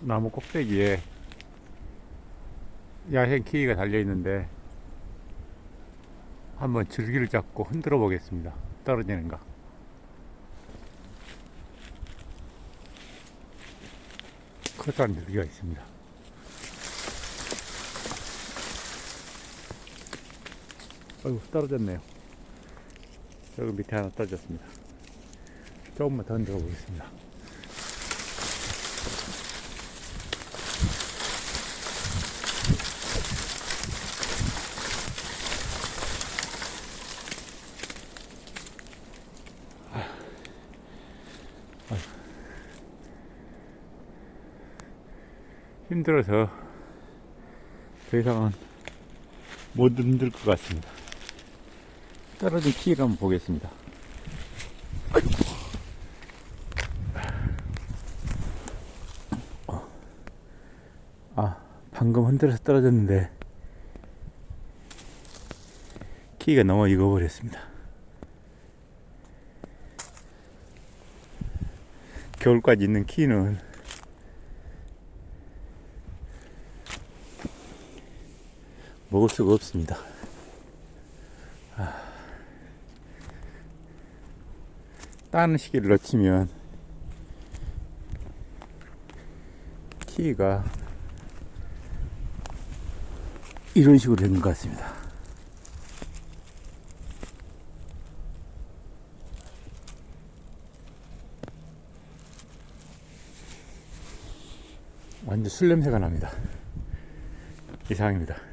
나무 꼭대기에 야생 키위가 달려 있는데 한번 줄기를 잡고 흔들어 보겠습니다. 떨어지는가? 커다란 줄기가 있습니다. 아이고 떨어졌네요. 여기 밑에 하나 떨어졌습니다. 조금만 더 흔들어 보겠습니다. 힘들어서 더 이상은 못 흔들 것 같습니다. 떨어진 키를 한번 보겠습니다. 아이고. 아, 방금 흔들어서 떨어졌는데 키가 넘어 익어버렸습니다. 겨울까지 있는 키는 먹을 수가 없습니다. 아. 따는 시기를 놓치면 키가 이런 식으로 되는 것 같습니다. 완전 술 냄새가 납니다. 이상입니다.